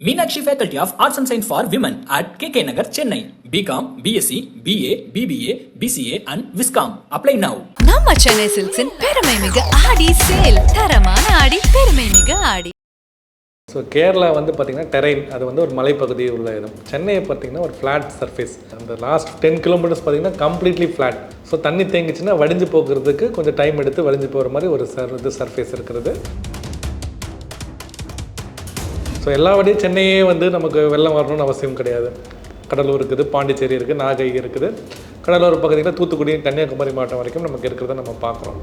Meenakshi Faculty of Arts and Science for Women at KK Nagar, Chennai. BCom, BSc, BA, BBA, BCA and Viscom. Apply now. நம்ம சென்னை சில்க்ஸின் பெருமை மிகு ஆடி sale தரமான ஆடி பெருமை மிகு ஆடி so Kerala வந்து பார்த்திங்கன்னா டெரைன் அது வந்து ஒரு மலைப்பகுதி உள்ள இடம் சென்னையை பார்த்திங்கன்னா ஒரு ஃப்ளாட் சர்ஃபேஸ் அந்த லாஸ்ட் டென் கிலோமீட்டர்ஸ் பார்த்திங்கன்னா கம்ப்ளீட்லி ஃப்ளாட் ஸோ தண்ணி தேங்கிச்சுன்னா வடிஞ்சு போகிறதுக்கு கொஞ்சம் டைம் எடுத்து வடிஞ்சு போகிற மாதிரி ஒரு சர் இது சர்ஃபேஸ் இருக்கிறது ஸோ எல்லா வழியும் சென்னையே வந்து நமக்கு வெள்ளம் வரணும்னு அவசியம் கிடையாது. கடலூர் இருக்குது பாண்டிச்சேரி இருக்குது நாகை இருக்குது. கடலூர் பகுதியில் தூத்துக்குடி கன்னியாகுமரி மாவட்டம் வரைக்கும் நமக்கு இருக்கிறத நம்ம பார்க்குறோம்.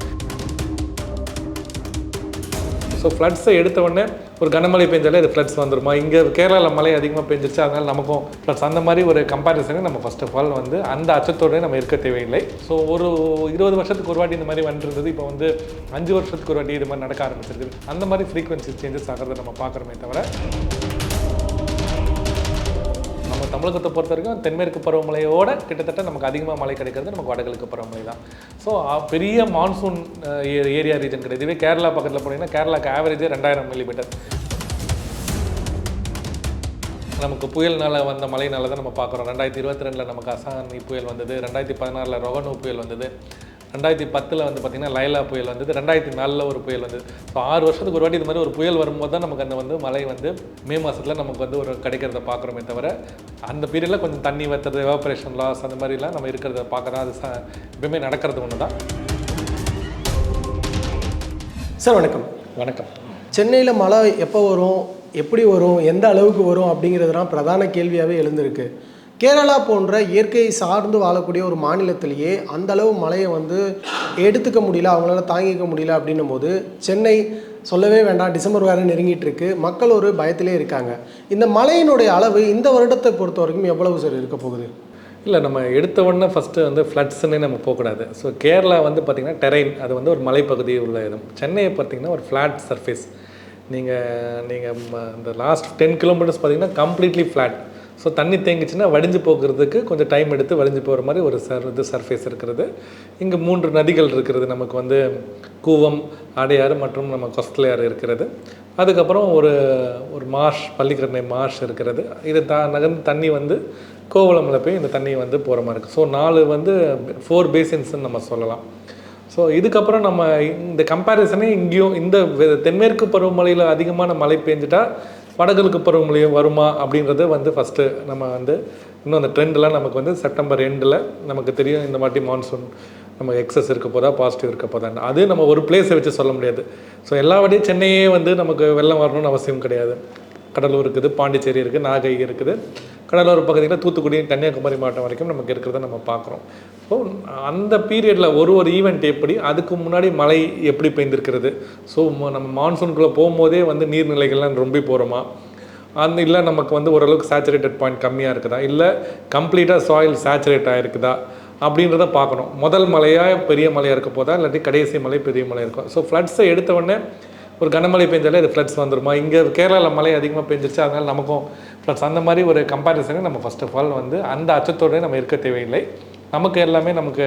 ஸோ ஃப்ளட்ஸை எடுத்த உடனே ஒரு கனமழை பெஞ்சாலே அது ஃப்ளட்ஸ் வந்துருமா? இங்கே கேரளாவில் மழை அதிகமாக பெஞ்சிருச்சு அதனால் நமக்கும் ப்ளஸ் அந்த மாதிரி ஒரு கம்பேரிசனை நம்ம ஃபஸ்ட் ஆஃப் ஆல் வந்து அந்த அச்சத்தோடனே நம்ம இருக்க தேவையில்லை. ஸோ ஒரு இருபது வருஷத்துக்கு ஒரு வாட்டி இந்த மாதிரி வந்துருந்தது. இப்போ வந்து அஞ்சு வருஷத்துக்கு ஒரு வாட்டி இது மாதிரி நடக்க ஆரம்பிச்சிருக்குது அந்த மாதிரி ஃப்ரீக்வன்சி சேஞ்சஸ் ஆகிறத நம்ம பார்க்குறோமே தவிர தமிழகத்தை பொறுத்த வரைக்கும் தென்மேற்கு பருவமழையோட கிட்டத்தட்ட நமக்கு அதிகமாக மழை கிடைக்கிறது நமக்கு வடகிழக்கு பருவமழை தான். ஸோ பெரிய மான்சூன் ஏரியா ரீஜன் கிடையாது. இதுவே கேரளா பக்கத்தில் போனீங்கன்னா கேரளாக்கு ஆவரேஜே ரெண்டாயிரம் மில்லிமீட்டர் நமக்கு புயல்னால வந்த மழைனால தான் நம்ம பார்க்குறோம். ரெண்டாயிரத்தி இருபத்தி ரெண்டில் நமக்கு அசானி புயல் வந்தது. ரெண்டாயிரத்தி பதினாறில் ரொகனு புயல் வந்தது. ரெண்டாயிரத்தி பத்தில் வந்து பார்த்திங்கன்னா லைலா புயல் வந்தது. ரெண்டாயிரத்தி நாலில் ஒரு புயல் வந்தது. ஸோ ஆறு வருஷத்துக்கு ஒரு வாட்டி இது மாதிரி ஒரு புயல் வரும்போது தான் நமக்கு அந்த வந்து மழை வந்து மே மாதத்தில் நமக்கு வந்து ஒரு கிடைக்கிறத பார்க்குறோமே தவிர அந்த பீரியடில் கொஞ்சம் தண்ணி வத்துறது எவாபரேஷன் லாஸ் அந்த மாதிரிலாம் நம்ம இருக்கிறத பார்க்குறோம் அது ச எப்பவுமே நடக்கிறது ஒன்று தான். சார் வணக்கம். வணக்கம். சென்னையில் மழை எப்போ வரும்? எப்படி வரும்? எந்த அளவுக்கு வரும்? அப்படிங்கிறதுலாம் பிரதான கேள்வியாகவே எழுந்திருக்கு. கேரளா போன்ற இயற்கை சார்ந்து வாழக்கூடிய ஒரு மாநிலத்திலேயே அந்த அளவு மழையை வந்து எடுத்துக்க முடியல அவங்களால தாங்கிக்க முடியல அப்படின்னும் போது சென்னை சொல்லவே வேண்டாம் டிசம்பர் வேறு நெருங்கிட்டு இருக்கு மக்கள் ஒரு பயத்திலே இருக்காங்க. இந்த மழையினுடைய அளவு இந்த வருடத்தை பொறுத்த வரைக்கும் எவ்வளவு சார் இருக்க போகுது? இல்லை நம்ம எடுத்த உடனே ஃபஸ்ட்டு வந்து ஃப்ளட்ஸ்ன்னே நம்ம போகக்கூடாது. ஸோ கேரளா வந்து பார்த்திங்கன்னா டெரைன் அது வந்து ஒரு மலைப்பகுதி உள்ள இடம். சென்னையை பார்த்திங்கன்னா ஒரு ஃப்ளாட் சர்ஃபேஸ் நீங்கள் நீங்கள் இந்த லாஸ்ட் டென் கிலோமீட்டர்ஸ் பார்த்திங்கன்னா கம்ப்ளீட்லி ஃப்ளாட் ஸோ தண்ணி தேங்கிச்சுன்னா வடிஞ்சு போகிறதுக்கு கொஞ்சம் டைம் எடுத்து வடிஞ்சு போகிற மாதிரி ஒரு சர் இது சர்ஃபேஸ் இருக்கிறது. இங்கே மூன்று நதிகள் இருக்கிறது. நமக்கு வந்து கூவம் அடையாறு மற்றும் நம்ம கொஸ்தலையாறு இருக்கிறது. அதுக்கப்புறம் ஒரு ஒரு மார்ஷ் பள்ளிக்கரணை மார்ஷ் இருக்கிறது. இது த நகர்ந்து தண்ணி வந்து கோவளமில் போய் இந்த தண்ணி வந்து போகிற மாதிரி இருக்குது ஸோ நாலு வந்து ஃபோர் பேசின்ஸ்ன்னு நம்ம சொல்லலாம். ஸோ இதுக்கப்புறம் நம்ம இந்த கம்பேரிசனே இங்கேயும் இந்த தென்மேற்கு பருவமழையில் அதிகமான மழை பெஞ்சிட்டா வடகிழக்கு பருவமழையும் வருமா அப்படின்றது வந்து ஃபஸ்ட்டு நம்ம வந்து இன்னும் அந்த ட்ரெண்டெலாம் நமக்கு வந்து செப்டம்பர் எண்டில் நமக்கு தெரியும் இந்த மாதிரி மான்சூன் நம்ம எக்ஸஸ் இருக்க போதா பாசிட்டிவ் இருக்க போதான் அது நம்ம ஒரு பிளேஸை வச்சு சொல்ல முடியாது. ஸோ எல்லா வாட்டியும் சென்னையே வந்து நமக்கு வெள்ளம் வரணும்னு அவசியம் கிடையாது. கடலூர் இருக்குது பாண்டிச்சேரி இருக்குது நாகை இருக்குது. கடலூர் பகுதியில் தூத்துக்குடி கன்னியாகுமரி மாவட்டம் வரைக்கும் நமக்கு இருக்கிறத நம்ம பார்க்குறோம். ஸோ அந்த பீரியடில் ஒரு ஒரு ஈவெண்ட் எப்படி அதுக்கு முன்னாடி மழை எப்படி பெய்ந்திருக்கிறது? ஸோ நம்ம மான்சூனுக்குள்ளே போகும்போதே வந்து நீர்நிலைகள்லாம் ரொம்ப போகிறோமா அந்த இல்லை நமக்கு வந்து ஓரளவுக்கு சேச்சுரேட்டட் பாயிண்ட் கம்மியாக இருக்குதா? இல்லை கம்ப்ளீட்டாக சாயில் சேச்சுரேட் ஆகிருக்குதா அப்படின்றத பார்க்கணும். முதல் மலையாக பெரிய மலையாக இருக்க போதா? இல்லாட்டி கடைசி மலை பெரிய மலை இருக்கும் ஸோ ஃப்ளட்ஸை எடுத்த உடனே ஒரு கனமழை பெஞ்சாலே அது ஃப்ளட்ஸ் வந்துருமா? இங்கே கேரளாவில் மழை அதிகமாக பெஞ்சிருச்சு அதனால் நமக்கும் ஃப்ளட்ஸ் அந்த மாதிரி ஒரு கம்பேரிசனை நம்ம ஃபர்ஸ்ட் ஆஃப் ஆல் வந்து அந்த அச்சத்தோடய நம்ம இருக்க தேவையில்லை. நமக்கு எல்லாமே நமக்கு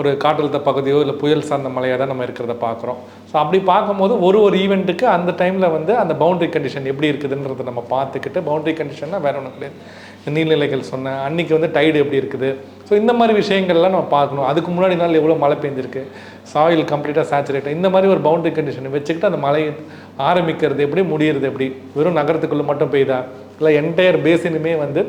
ஒரு காற்றழுத்த பகுதியோ இல்லை புயல் சார்ந்த மலையாக தான் நம்ம இருக்கிறத பார்க்குறோம். ஸோ அப்படி பார்க்கும்போது ஒரு ஒரு ஈவெண்ட்டுக்கு அந்த டைமில் வந்து அந்த பவுண்டரி கண்டிஷன் எப்படி இருக்குதுன்றதை நம்ம பார்த்துக்கிட்டு பவுண்டரி கண்டிஷன்னா வேற ஒன்றும் கிடையாது. நீர்நிலைகள் சொன்னேன் அன்றைக்கி வந்து டைடு எப்படி இருக்குது? ஸோ இந்த மாதிரி விஷயங்கள்லாம் நம்ம பார்க்கணும். அதுக்கு முன்னாடி நாள் எவ்வளோ மழை பெஞ்சிருக்கு? சாயில் கம்ப்ளீட்டாக சேச்சுரேட் இந்த மாதிரி ஒரு பவுண்டரி கண்டிஷனை வச்சுக்கிட்டு அந்த மழை ஆரம்பிக்கிறது எப்படி முடியறது எப்படி? வெறும் நகரத்துக்குள்ளே மட்டும் பெய்தா? இல்லை என்டையர் பேசினுமே வந்து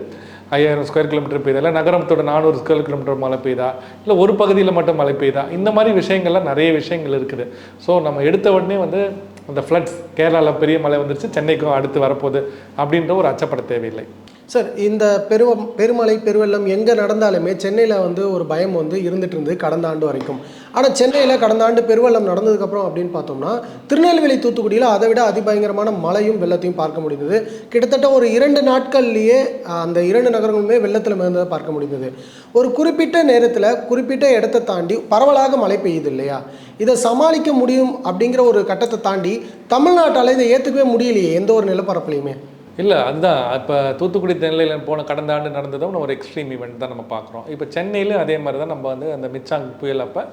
ஐயாயிரம் ஸ்கொயர் கிலோமீட்டர் பெய்தா? இல்லை நகரத்தோட நானூறு ஸ்கொயர் கிலோமீட்டர் மழை பெய்தா? இல்லை ஒரு பகுதியில் மட்டும் மழை பெய்தா? இந்த மாதிரி விஷயங்கள்லாம் நிறைய விஷயங்கள் இருக்குது. ஸோ நம்ம எடுத்த உடனே வந்து அந்த ஃப்ளட்ஸ் கேரளாவில் பெரிய மழை வந்துருச்சு சென்னைக்கும் அடுத்து வரப்போகுது அப்படின்ற ஒரு அச்சப்பட தேவையில்லை. சார் இந்த பெருவ பெருமழை பெருவெள்ளம் எங்கே நடந்தாலுமே சென்னையில் வந்து ஒரு பயம் வந்து இருந்துட்டு இருந்தது கடந்த ஆண்டு வரைக்கும். ஆனால் சென்னையில் கடந்த ஆண்டு பெருவெள்ளம் நடந்ததுக்கப்புறம் அப்படின்னு பார்த்தோம்னா திருநெல்வேலி தூத்துக்குடியில் அதை விட அதிபயங்கரமான மழையும் வெள்ளத்தையும் பார்க்க முடிந்தது. கிட்டத்தட்ட ஒரு இரண்டு நாட்கள்லேயே அந்த இரண்டு நகரங்களுமே வெள்ளத்தில் மிதந்ததை பார்க்க முடிந்தது. ஒரு குறிப்பிட்ட நேரத்தில் குறிப்பிட்ட இடத்தை தாண்டி பரவலாக மழை பெய்யுது இல்லையா? இதை சமாளிக்க முடியும் அப்படிங்கிற ஒரு கட்டத்தை தாண்டி தமிழ்நாட்டால் இதை ஏற்றுக்கவே முடியலையே எந்த ஒரு நிலப்பரப்புலையுமே. இல்லை அதுதான். இப்போ தூத்துக்குடி தென்னையில் போன கடந்த ஆண்டு நடந்ததும் ஒரு எக்ஸ்ட்ரீம் ஈவெண்ட் தான் நம்ம பார்க்குறோம். இப்போ சென்னையிலும் அதே மாதிரி தான் நம்ம வந்து அந்த மிச்சாங் புயல் அப்போ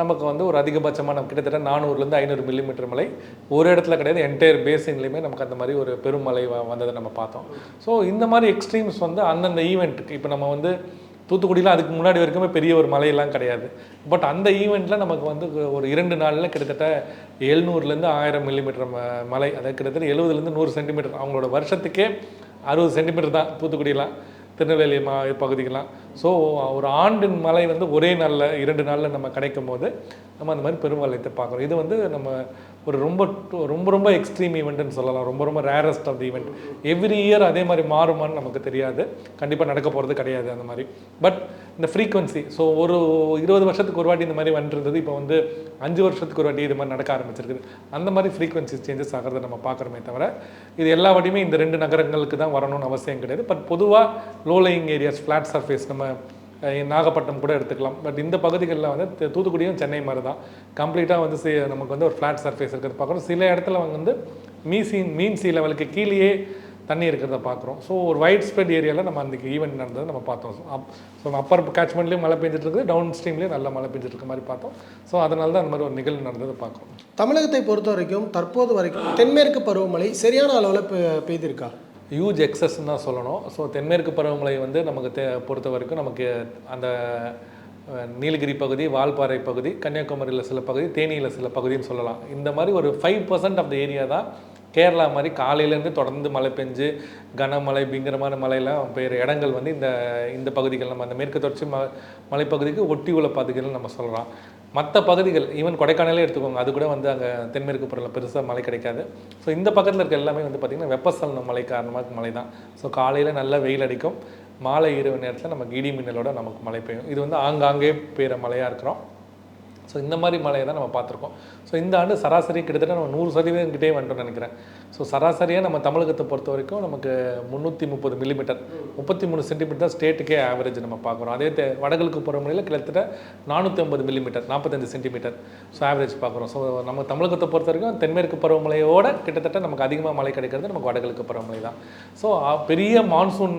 நமக்கு வந்து ஒரு அதிகபட்சமாக நம்ம கிட்டத்தட்ட நானூறுலேருந்து ஐநூறு மில்லிமீட்டர் மழை ஒரு இடத்துல கிடையாது என்டையர் பேசின்லேயுமே நமக்கு அந்த மாதிரி ஒரு பெருமழை வந்ததை நம்ம பார்த்தோம். ஸோ இந்த மாதிரி எக்ஸ்ட்ரீம்ஸ் வந்து அந்தந்த ஈவெண்ட்டுக்கு இப்போ நம்ம வந்து தூத்துக்குடியில் அதுக்கு முன்னாடி வரைக்குமே பெரிய ஒரு மலையெல்லாம் கிடையாது. பட் அந்த ஈவெண்ட்டில் நமக்கு வந்து ஒரு இரண்டு நாளில் கிட்டத்தட்ட எழுநூறுலேருந்து ஆயிரம் மில்லிமீட்டர் மலை அதாவது கிட்டத்தட்ட எழுபதுலேருந்து நூறு சென்டிமீட்டர் அவங்களோட வருஷத்துக்கே அறுபது சென்டிமீட்டர் தான் தூத்துக்குடியெலாம் திருநெல்வேலி மா பகுதிக்கெலாம் ஸோ ஒரு ஆண்டின் மலை வந்து ஒரே நாளில் இரண்டு நாளில் நம்ம கிடைக்கும் போது நம்ம அந்த மாதிரி பெருமலையத்தை பார்க்குறோம். இது வந்து நம்ம ஒரு ரொம்ப ரொம்ப ரொம்ப எக்ஸ்ட்ரீம் ஈவெண்ட்டுன்னு சொல்லலாம். ரொம்ப ரொம்ப rarest of the event every year அதே மாதிரி மாறுமான்னு நமக்கு தெரியாது. கண்டிப்பாக நடக்க போகிறது கிடையாது அந்த மாதிரி. பட் இந்த ஃப்ரீக்வன்சி ஸோ ஒரு இருபது வருஷத்துக்கு ஒரு வாட்டி இந்த மாதிரி வந்துருந்தது. இப்போ வந்து அஞ்சு வருஷத்துக்கு ஒரு வாட்டி இது மாதிரி நடக்க ஆரம்பிச்சிருக்குது. அந்த மாதிரி ஃப்ரீக்வன்சி சேஞ்சஸ் ஆகிறத நம்ம பார்க்குறோமே தவிர இது எல்லா வாட்டியுமே இந்த ரெண்டு நகரங்களுக்கு தான் வரணும்னு அவசியம் கிடையாது. பட் பொதுவாக low lying areas flat surface நம்ம நாகப்பட்டினம் கூட எடுத்துக்கலாம். பட் இந்த பகுதிகளில் வந்து தூத்துக்குடியும் சென்னை மாதிரி தான் கம்ப்ளீட்டாக வந்து நமக்கு வந்து ஒரு ஃப்ளாட் சர்ஃபேஸ் இருக்கிறது பார்க்குறோம். சில இடத்துல வந்து மீசி மீன் சி லெவலுக்கு கீழேயே தண்ணி இருக்கிறத பார்க்குறோம். ஸோ ஒரு வைட் ஸ்ப்ரெட் ஏரியாவில் நம்ம அன்றைக்கி ஈவெண்ட் நடந்ததை நம்ம பார்த்தோம். அப் ஸோ அப்பர் கேட்ச்மெண்ட்லேயும் மழை பெஞ்சிட்டு இருக்குது டவுன் ஸ்ட்ரீம்லேயும் நல்லா மழை பெஞ்சிட்டு இருக்க மாதிரி பார்த்தோம். ஸோ அதனால தான் அந்த மாதிரி ஒரு நிகழ்வு நடந்ததை பார்க்குறோம். தமிழகத்தை பொறுத்த வரைக்கும் தற்போது வரைக்கும் தென்மேற்கு பருவமழை சரியான அளவில் பெய்திருக்கா? ஹியூஜ் எக்ஸஸ்ன்னு தான் சொல்லணும். ஸோ தென்மேற்கு பருவமழை வந்து நமக்கு தே பொறுத்த வரைக்கும் நமக்கு அந்த நீலகிரி பகுதி வால்பாறை பகுதி கன்னியாகுமரியில் சில பகுதி தேனியில் சில பகுதின்னு சொல்லலாம். இந்த மாதிரி ஒரு five percent of the area தான் கேரளா மாதிரி காலையிலேருந்து தொடர்ந்து மழை பெஞ்சு கனமழை பயங்கரமான மழையெல்லாம் பெய்கிற இடங்கள் வந்து இந்த இந்த பகுதிகள். நம்ம அந்த மேற்கு தொடர்ச்சி ம மலைப்பகுதிக்கு ஒட்டி உள்ள பகுதிகள் நம்ம சொல்லலாம். மற்ற பகுதிகள் ஈவன் கொடைக்கானலே எடுத்துக்கோங்க அது கூட வந்து அங்கே தென்மேற்கு பருவம் பெருசாக மழை கிடைக்காது. ஸோ இந்த பக்கத்தில் இருக்க எல்லாமே வந்து பார்த்திங்கன்னா வெப்பசலன மழை காரணமாக மழை தான் ஸோ காலையில் நல்ல வெயில் அடிக்கும். மாலை இரவு நேரத்தில் நமக்கு இடி மின்னலோட நமக்கு மழை பெய்யும். இது வந்து ஆங்காங்கே பெய்கிற மழையாக இருக்கிறோம். ஸோ இந்த மாதிரி மழையை தான் நம்ம பார்த்துருக்கோம். ஸோ இந்த ஆண்டு சராசரி கிட்டத்தட்ட நம்ம நூறு சதவீதம் கிட்டே வந்துட்டோம் நினைக்கிறேன். ஸோ சராசரியாக நம்ம தமிழகத்தை பொறுத்த வரைக்கும் நமக்கு முந்நூற்றி முப்பது மில்லிமீட்டர் முப்பத்தி மூணு சென்டிமீட்டர் தான் ஸ்டேட்டுக்கே ஆவரேஜ் நம்ம பார்க்குறோம். அதே தே- வடகிழக்கு முறையில் கிட்டத்தட்ட நானூற்றி ஐம்பது மில்லிமீட்டர் நாற்பத்தஞ்சு சென்டிமீட்டர் ஸோ ஆவரேஜ் பார்க்குறோம். ஸோ நம்ம தமிழகத்தை பொறுத்த வரைக்கும் தென்மேற்கு பருவமழையோட கிட்டத்தட்ட நமக்கு அதிகமாக மழை கிடைக்கிறது நமக்கு வடகிழக்கு பருவமழை தான். ஸோ பெரிய மான்சூன்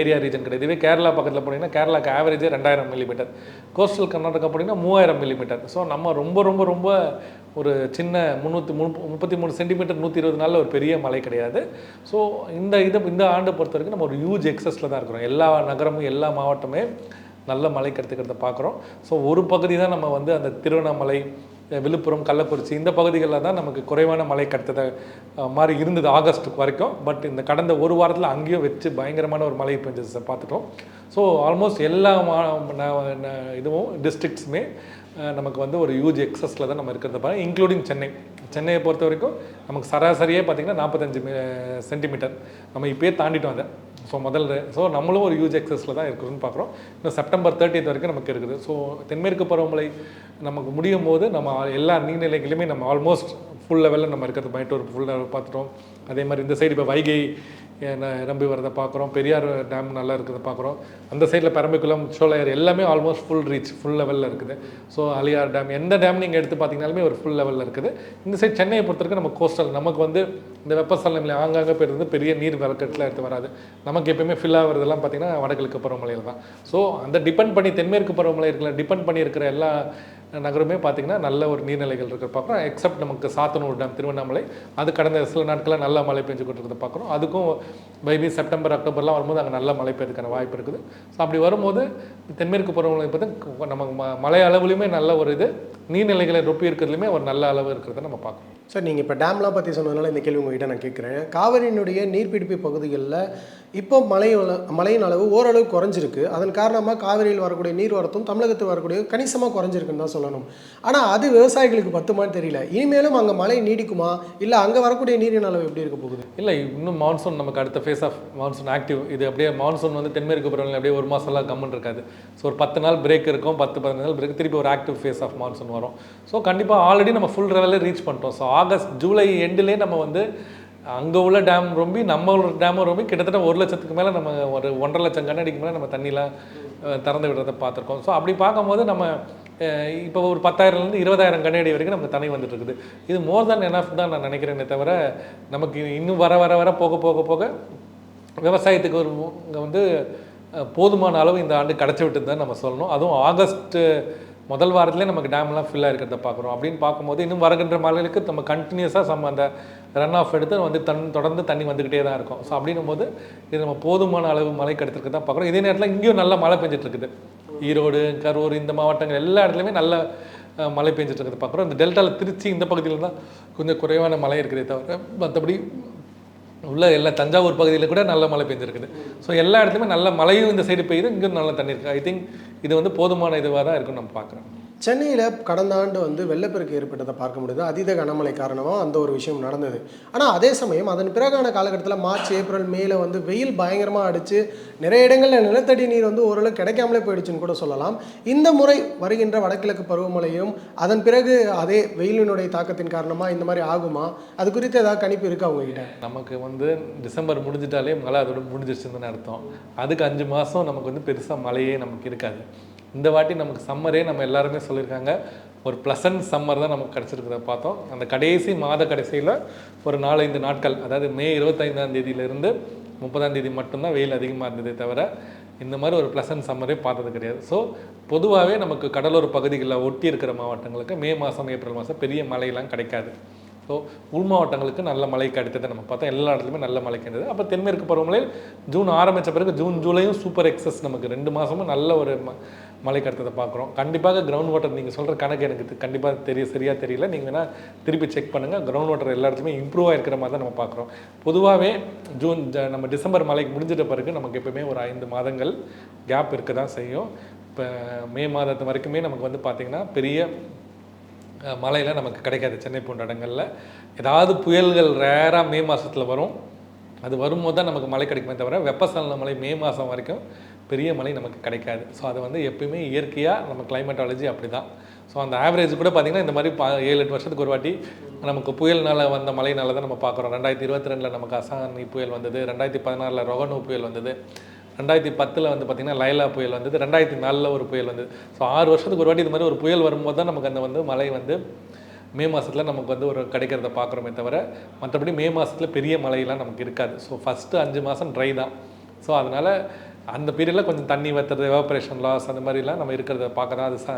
ஏரியா ரீஜன் கிடையாது. இதுவே கேரளா பக்கத்தில் போனீங்கன்னா கேரளாக்கு ஆவரேஜே ரெண்டாயிரம் மில்லிமீட்டர் கோஸ்டல் கர்நாடகா போனீங்கன்னா மூவாயிரம் மில்லிமீட்டர் ஸோ நம்ம ரொம்ப ரொம்ப ரொம்ப ஒரு சின்ன முந்நூற்றி முப்பத்தி மூணு சென்டிமீட்டர் நூற்றி இருபது நாளில் ஒரு பெரிய மழை கிடையாது. ஸோ இந்த இது இந்த ஆண்டை பொறுத்த வரைக்கும் நம்ம ஒரு ஹியூஜ் எக்ஸஸில் தான் இருக்கிறோம். எல்லா நகரமும் எல்லா மாவட்டமே நல்ல மழை கிடைத்துக்கிறத பார்க்குறோம். ஸோ ஒரு பகுதி தான் நம்ம வந்து அந்த திருவண்ணாமலை விழுப்புரம் கள்ளக்குறிச்சி இந்த பகுதிகளில் தான் நமக்கு குறைவான மழை கிடைத்தத மாதிரி இருந்தது ஆகஸ்ட் வரைக்கும். பட் இந்த கடந்த ஒரு வாரத்தில் அங்கேயும் வச்சு பயங்கரமான ஒரு மழை பெஞ்சது பார்த்துட்டோம். ஸோ ஆல்மோஸ்ட் எல்லா மா ந- இதுவும் டிஸ்ட்ரிக்ட்ஸுமே நமக்கு வந்து ஒரு யூஜ் எக்ஸஸில் தான் நம்ம இருக்கிறத பாருங்கள் இன்க்ளூடிங் சென்னை. சென்னையை பொறுத்த வரைக்கும் நமக்கு சராசரியே பார்த்திங்கன்னா நாற்பத்தஞ்சு சென்டிமீட்டர் நம்ம இப்போயே தாண்டிட்டோம் அதை. ஸோ முதல்ல ஸோ நம்மளும் ஒரு யூஜ் எக்ஸஸில் தான் இருக்குதுன்னு பார்க்குறோம். இன்னும் செப்டம்பர் தேர்ட்டித் வரைக்கும் நமக்கு இருக்குது. ஸோ தென்மேற்கு பருவமழை நமக்கு முடியும் போது நம்ம எல்லா நீர்நிலைகளையுமே நம்ம ஆல்மோஸ்ட் ஃபுல் லெவலில் நம்ம இருக்கிறது மேட்டூர் ஃபுல் லெவல் பார்த்துட்டோம். அதே மாதிரி இந்த சைடு இப்போ வைகை நம்பி நிரம்பி வரதை பார்க்குறோம். பெரியார் டேம் நல்லா இருக்கிறத பார்க்குறோம். அந்த சைடில் பெரம்பிக்குளம் சோழையார் எல்லாமே ஆல்மோஸ்ட் ஃபுல் ரீச் ஃபுல் லெவலில் இருக்குது. ஸோ அலியார் டேம் எந்த டேம் நீங்கள் எடுத்து பார்த்தீங்கனாலுமே ஒரு ஃபுல் லெவலில் இருக்குது. இந்த சைடு சென்னையை பொறுத்த வரைக்கும் நம்ம கோஸ்டல் நமக்கு வந்து இந்த வெப்பசலனில் ஆங்காங்கே போயிருந்து பெரிய நீர் வரக்கட்டில் எடுத்து வராது. நமக்கு எப்பயுமே ஃபில் ஆகிறதெல்லாம் பார்த்தீங்கன்னா வடகிழக்கு பருவமழையில் தான். ஸோ அந்த டிபெண்ட் பண்ணி தென்மேற்கு பருவமழை இருக்கிற டிபெண்ட் பண்ணி இருக்கிற எல்லா நகரமே பார்த்திங்கன்னா நல்ல ஒரு நீர்நிலைகள் இருக்கிற பார்க்குறோம். எக்ஸப்ட் நமக்கு சாத்தனூர் டேம் திருவண்ணாமலை. அது கடந்த சில நாட்களாக நல்ல மழை பெஞ்சு கொண்டிருக்கிறத பார்க்குறோம். அதுக்கும் மேபி செப்டம்பர் அக்டோபர்லாம் வரும்போது அங்கே நல்ல மழை பெய்யறதுக்கான வாய்ப்பு இருக்குது. ஸோ அப்படி வரும்போது தென்மேற்கு பருவமழை பார்த்து நமக்கு ம மழை அளவுலையுமே நல்ல ஒரு இது. நீர்நிலைகளை ரொப்பி இருக்கிறதுலையுமே ஒரு நல்ல அளவு இருக்கிறத நம்ம பார்க்கணும். சார் நீங்கள் இப்போ டேம்லாம் பற்றி சொன்னதுனால இந்த கேள்வி உங்ககிட்ட நான் கேட்குறேன் காவிரியினுடைய நீர்பிடிப்பு பகுதிகளில் இப்போ மழை மழையின் அளவு ஓரளவு குறைஞ்சிருக்கு. அதன் காரணமாக காவிரியில் வரக்கூடிய நீர்வரத்தும் தமிழகத்தில் வரக்கூடிய கணிசமாக குறைஞ்சிருக்குன்னு தான் சொல்லணும். ஆனால் அது விவசாயிகளுக்கு பத்துமான்னு தெரியல. இனிமேலும் அங்கே மழை நீடிக்குமா? இல்லை அங்கே வரக்கூடிய நீரின் அளவு எப்படி இருக்க போகுது? இல்லை இன்னும் மான்சூன் நமக்கு அடுத்த ஃபேஸ் ஆஃப் மான்சூன் ஆக்டிவ் இது அப்படியே மான்சூன் வந்து தென்மேற்கு பருவநிலை அப்படியே ஒரு மாதம்லாம் கம்மன் இருக்காது. ஸோ ஒரு பத்து நாள் பிரேக் இருக்கும் பத்து பதினஞ்சு நாள் பிரேக் திருப்பி ஒரு ஆக்டிவ் ஃபேஸ் ஆஃப் மான்சூன் வரும். ஸோ கண்டிப்பாக ஆல்ரெடி நம்ம ஃபுல் லெவலில் ரீச் பண்ணிட்டோம். ஸோ ஆகஸ்ட் ஜூலை எண்டுலேயே நம்ம வந்து அங்கே உள்ள டேம் ரொம்பி நம்ம உள்ள டேமும் ரொம்பி கிட்டத்தட்ட ஒரு லட்சத்துக்கு மேலே நம்ம ஒரு ஒன்றரை லட்சம் கண்ணடிக்கு மேலே நம்ம தண்ணியெலாம் திறந்து விடுறதை பார்த்துருக்கோம். ஸோ அப்படி பார்க்கும்போது நம்ம இப்போ ஒரு பத்தாயிரம்லேருந்து இருபதாயிரம் கண்ணாடி வரைக்கும் நமக்கு தண்ணி வந்துட்டு இருக்குது. இது மோர் தேன் enough தான் நான் நினைக்கிறேனே தவிர நமக்கு இன்னும் வர வர வர போக போக போக விவசாயத்துக்கு ஒரு இங்கே வந்து போதுமான அளவு இந்த ஆண்டு கிடச்சி விட்டு தான் நம்ம சொல்லணும். அதுவும் ஆகஸ்ட்டு முதல் வாரத்திலே நமக்கு டேம்லாம் ஃபில்லாக இருக்கிறத பார்க்குறோம். அப்படின்னு பார்க்கும்போது இன்னும் வருகின்ற மழைகளுக்கு நம்ம கண்டினியூஸாக நம்ம அந்த ரன் ஆஃப் எடுத்து வந்து தன் தொடர்ந்து தண்ணி வந்துக்கிட்டே தான் இருக்கும். ஸோ அப்படின்னும் போது இது நம்ம போதுமான அளவு மழை கிடைத்திருக்கு தான் பார்க்குறோம். இதே நேரத்தில் இங்கேயும் நல்ல மழை பெஞ்சிட்ருக்குது. ஈரோடு கரூர் இந்த மாவட்டங்கள் எல்லா இடத்துலையுமே நல்ல மழை பெஞ்சிட்டு பார்க்குறோம். இந்த டெல்டாவில் திருச்சி இந்த பகுதியில் தான் கொஞ்சம் குறைவான மழை இருக்கிறதே தவிர மற்றபடி உள்ள எல்லா தஞ்சாவூர் பகுதியில் கூட நல்ல மழை பெஞ்சிருக்குது. ஸோ எல்லா இடத்துலையுமே நல்ல மழையும் இந்த சைடு பெய்யுது இங்கேயும் நல்ல தண்ணி இருக்குது ஐ திங்க் இது வந்து போதுமான இதுவாக தான் இருக்குன்னு நம்ம பார்க்குறோம். சென்னையில் கடந்த ஆண்டு வந்து வெள்ளப்பெருக்கு ஏற்பட்டதை பார்க்க முடியுது. அதீத கனமழை காரணமாக அந்த ஒரு விஷயம் நடந்தது. ஆனால் அதே சமயம் அதன் பிறகான காலகட்டத்தில் மார்ச் ஏப்ரல் மேல வந்து வெயில் பயங்கரமாக அடித்து நிறைய இடங்களில் நிலத்தடி நீர் வந்து ஓரளவு கிடைக்காமலே போயிடுச்சுன்னு கூட சொல்லலாம். இந்த முறை வருகின்ற வடகிழக்கு பருவமழையும் அதன் பிறகு அதே வெயிலினுடைய தாக்கத்தின் காரணமாக இந்த மாதிரி ஆகுமா? அது குறித்து ஏதாவது கணிப்பு இருக்கா உங்ககிட்ட? நமக்கு வந்து டிசம்பர் முடிஞ்சிட்டாலே மழை அதோட முடிஞ்சிருச்சுன்னு அர்த்தம். அதுக்கு அஞ்சு மாதம் நமக்கு வந்து பெருசாக மழையே நமக்கு இருக்காது. இந்த வாட்டி நமக்கு சம்மரே நம்ம எல்லாருமே சொல்லியிருக்காங்க. ஒரு ப்ளசன்ட் சம்மர் தான் நமக்கு கிடச்சிருக்கிறத பார்த்தோம். அந்த கடைசி மாத கடைசியில் ஒரு நாலஞ்சு நாட்கள் அதாவது மே இருபத்தைந்தாம் தேதியிலிருந்து முப்பதாம் தேதி மட்டும்தான் வெயில் அதிகமாக இருந்ததே தவிர இந்த மாதிரி ஒரு ப்ளசன்ட் சம்மரே பார்த்தது கிடையாது. ஸோ பொதுவாகவே நமக்கு கடலோர பகுதிகளில் ஒட்டி இருக்கிற மாவட்டங்களுக்கு மே மாதம் ஏப்ரல் மாதம் பெரிய மழையெல்லாம் கிடைக்காது. ஸோ உள் மாவட்டங்களுக்கு நல்ல மழை கிடைத்ததை நம்ம பார்த்தோம் எல்லா இடத்துலையுமே நல்ல மழை கிடைத்தது அப்போ தென்மேற்கு பருவமழையில் ஜூன் ஆரம்பித்த பிறகு ஜூன் ஜூலையும் சூப்பர் எக்ஸஸ் நமக்கு. ரெண்டு மாதமும் நல்ல ஒரு மலை கடத்ததை பார்க்குறோம். கண்டிப்பாக கிரவுண்ட் வாட்டர் நீங்கள் சொல்கிற கணக்கு எனக்கு கண்டிப்பாக தெரிய சரியாக தெரியல. நீங்கள் வேணால் திருப்பி செக் பண்ணுங்கள் கிரவுண்ட் வாட்டர் எல்லா இடத்துலையுமே இம்ப்ரூவ் ஆகிருக்கிற மாதிரி தான் நம்ம பார்க்குறோம். பொதுவாகவே ஜூன் ஜ- நம்ம டிசம்பர் மலைக்கு முடிஞ்சிட்ட பிறகு நமக்கு எப்பவுமே ஒரு ஐந்து மாதங்கள் கேப் இருக்க தான் செய்யும். இப்போ மே மாதத்து வரைக்குமே நமக்கு வந்து பார்த்திங்கன்னா பெரிய மலையில் நமக்கு கிடைக்காது. சென்னை போன்ற இடங்களில் ஏதாவது புயல்கள் ரேராக மே மாதத்தில் வரும். அது வரும்போது தான் நமக்கு மழை கிடைக்குமே தவிர வெப்பசலன மழை மே மாதம் வரைக்கும் பெரிய மழை நமக்கு கிடைக்காது. ஸோ அது வந்து எப்பயுமே இயற்கையாக நம்ம கிளைமேட்டாலஜி அப்படி தான் ஸோ அந்த ஆவரேஜ் கூட பார்த்திங்கன்னா இந்த மாதிரி பா ஏழு எட்டு வருஷத்துக்கு ஒரு வாட்டி நமக்கு புயல்னால வந்த மழைனால தான் நம்ம பார்க்குறோம் ரெண்டாயிரத்தி இருபத்தி ரெண்டில் நமக்கு அசானி புயல் வந்தது. ரெண்டாயிரத்தி பதினாறில் ரொகனோ புயல் வந்தது. ரெண்டாயிரத்தி பத்தில் வந்து பார்த்திங்கன்னா லைலா புயல் வந்தது. ரெண்டாயிரத்தி நாலில் ஒரு புயல் வந்தது. ஸோ ஆறு வருஷத்துக்கு ஒரு வாட்டி இது மாதிரி ஒரு புயல் வரும்போது தான் நமக்கு அந்த வந்து மழை வந்து மே மாதத்தில் நமக்கு வந்து ஒரு கிடைக்கிறத பார்க்குறோமே தவிர மற்றபடி மே மாதத்தில் பெரிய மழையெல்லாம் நமக்கு இருக்காது. ஸோ ஃபஸ்ட்டு அஞ்சு மாதம் ட்ரை தான். ஸோ அதனால் அந்த பீரியடில் கொஞ்சம் தண்ணி வத்துறது எவாப்ரேஷன் லாஸ் அந்த மாதிரிலாம் நம்ம இருக்கிறத பார்க்க தான் அது ச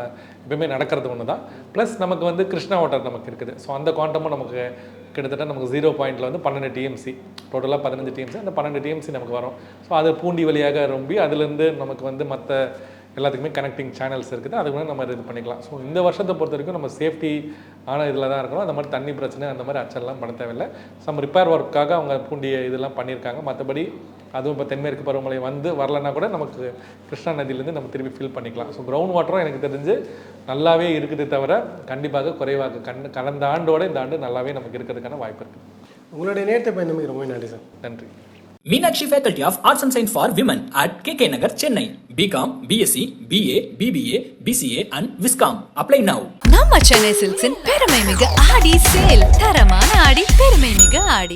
எப்பயுமே நடக்கிறது ஒன்று தான் ப்ளஸ் நமக்கு வந்து கிருஷ்ணா வாட்டர் நமக்கு இருக்குது. ஸோ அந்த குவாண்டமும் நமக்கு கிட்டத்தட்ட நமக்கு ஜீரோ பாயிண்ட்டில் வந்து பன்னெண்டு டிஎம்சி டோட்டலாக பதினஞ்சு டிஎம்சி அந்த பன்னெண்டு டிஎம்சி நமக்கு வரும். ஸோ அது பூண்டி வழியாக ரொம்பி அதுலேருந்து நமக்கு வந்து மற்ற எல்லாத்துக்குமே கனெக்டிங் சேனல்ஸ் இருக்குது. அது கூட நம்ம இது பண்ணிக்கலாம். ஸோ இந்த வருஷத்தை பொறுத்த வரைக்கும் நம்ம சேஃப்டி ஆன இதில் தான் இருக்கணும் அந்த மாதிரி தண்ணி பிரச்சனை அந்த மாதிரி அச்சல்லாம் பண்ண தேவையில்லை. சம் ரிப்பேர் ஒர்க்காக அவங்க பூண்டிய இதெல்லாம் பண்ணியிருக்காங்க. மற்றபடி அதுவும் இப்போ தென்மேற்கு பருவமழை வந்து வரலன்னா கூட நமக்கு கிருஷ்ணா நதியிலேருந்து நம்ம திருப்பி ஃபில் பண்ணிக்கலாம் ஸோ கிரவுண்ட் வாட்டரும் எனக்கு தெரிஞ்சு நல்லாவே இருக்குது தவிர கண்டிப்பாக குறைவாக கண் கடந்த ஆண்டோட இந்த ஆண்டு நல்லாவே நமக்கு இருக்கிறதுக்கான வாய்ப்பு இருக்குது உங்களுடைய நேரத்தை பயந்தமைக்கு ரொம்ப நன்றி சார் நன்றி Meenakshi Faculty of Arts and Science for Women at KK Nagar, Chennai. BCom, BSc, BA, BBA, BCA and Viscom. Apply now. நம்ம சென்னை சில்க்ஸின் பெருமை மிக ஆடி சேல் தரமான ஆடி பெருமை மிக ஆடி